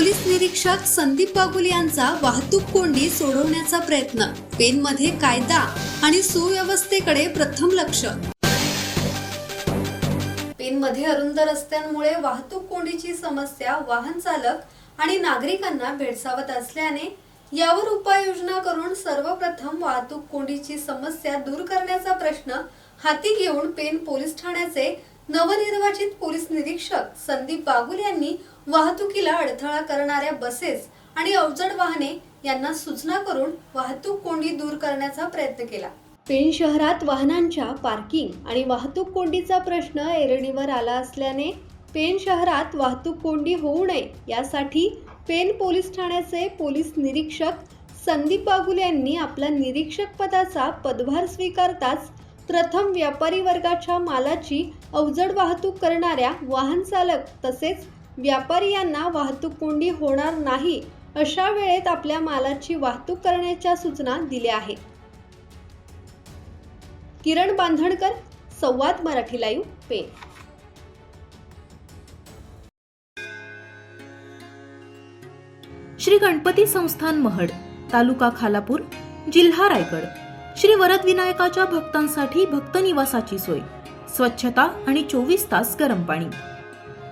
Police निरीक्षक संदीप बागुल यांचा वाहतूक कोंडी सोडवण्याचा प्रयत्न पेनमध्ये कायदा आणि सुव्यवस्थेकडे प्रथम लक्ष. पेनमध्ये अरुंद रस्त्यांमुळे वाहतूक कोंडीची समस्या वाहन चालक आणि नागरिकांना भेडसावत असल्याने यावर उपाययोजना करून सर्वप्रथम वाहतूक कोंडीची समस्या दूर करण्याचा प्रश्न हाती घेऊन पेन पोलीस ठाण्याचे नवनिर्वाचित पोलीस निरीक्षक संदीप बागुल यांनी वाहतुकीला अडथळा करणाऱ्या बसेस आणि अवजड वाहने यांना सूचना करून वाहतूक कोंडी दूर करण्याचा प्रयत्न केला. पेण शहरात वाहनांच्या पार्किंग आणि वाहतूक कोंडीचा प्रश्न ऐरणीवर आला असल्याने पेण शहरात वाहतूक कोंडी होऊ नये यासाठी पेण पोलीस ठाण्याचे पोलीस निरीक्षक संदीप बागुल यांनी आपला निरीक्षक पदाचा पदभार स्वीकारताच प्रथम व्यापारी वर्गाच्या मालाची अवजड वाहतूक करणाऱ्या वाहन चालक तसेच व्यापारी यांना वाहतूक कोंडी होणार नाही अशा वेळेत आपल्या मालाची वाहतूक करण्याच्या सूचना दिल्या आहेत. किरण बांधणकर संवाद मराठी लाईव्ह पेन श्री गणपती संस्थान महड तालुका खालापूर जिल्हा रायगड. श्री वरद विनायकाच्या भक्तांसाठी भक्त निवासाची सोय. स्वच्छता आणि चोवीस तास गरम पाणी.